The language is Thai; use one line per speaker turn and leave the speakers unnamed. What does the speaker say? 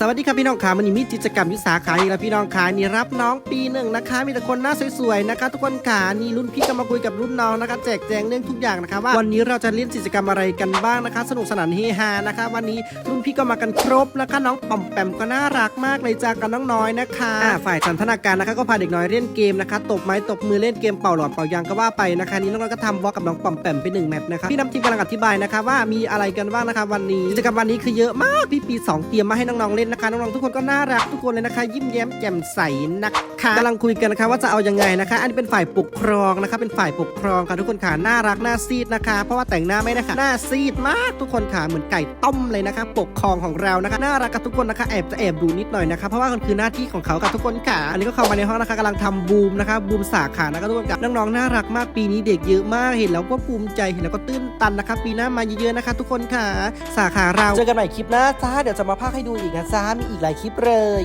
สวัสดีครับพี่น้องขามันนี้มีกิจกรรมยุสาขาอีกแล้วพี่น้องขานี่รับน้องปีหนึ่งนะคะ มีแต่คนหน้าสวยๆนะคะ ทุกคนขานี่รุ่นพี่ก็มาคุยกับรุ่นน้องนะคะแจกแจงเรื่องทุกอย่างนะคะว่าวันนี้เราจะเล่นกิจกรรมอะไรกันบ้างนะคะ สนุกสนานเฮฮานะคะ วันนี้รุ่นพี่ก็มากันครบนะคะน้องป่อมแปมก็น่ารักมากเลยจากกันน้องน้อยนะคะฝ่ายสันทนาการนะคะก็พาเด็กน้อยเล่นเกมนะคะตบไม้ตบมือเล่นเกมเป่าหลอดเป่ายางก็ว่าไปนะคะนี่น้องๆก็ทำวอลกับน้องป่อมแปมไปหนึ่งแมตช์นะคะพี่น้ำทิพย์กำลังอธิบายนะคะว่ามีอะไรกันบ้างนะคะวันนี้กิจกรรมวันนี้คือเยอะมากพี่ปีสองเตรียมมาให้น้องๆเล่นนะคะน้องๆทุกคนก็น่ารักทุกคนเลยนะคะ ยิ้มแย้มแจ่มใสนะคะกำลังคุยกันนะคะว่าจะเอายังไงนะคะ อันนี้เป็นฝ่ายปกครองนะคะ เป็นฝ่ายปกครองค่ะทุกคนค่ะน่ารักน่าซีดนะคะ เพราะว่าแต่งหน้าไม่ได้ค่ะหน้าซีดมากทุกคนค่ะเหมือนไก่ต้มเลยนะคะ ปกครองของเรานะคะน่ารักกับทุกคนนะคะแอบจะแอบดูนิดหน่อยนะคะเพราะว่ามันคือหน้าที่ของเขาค่ะทุกคนค่ะ อันนี้ก็เข้ามาในห้องนะคะกำลังทำบูมนะคะบูมสาขานะคะทุกคนค่ะน้องๆน่ารักมากปีนี้เด็กเยอะมากเห็นแล้วก็ภูมิใจเห็นแล้วก็ตื้นตันนะคะปีหน้ามาเยอะๆนะคะ ทุกคนค่ะ สาขาเราเจอกันใหม่คลิปหน้าจ้าเดี๋ยวจะมาพากให้ดูอีกนะจ้ามีอีกหลายคลิปเลย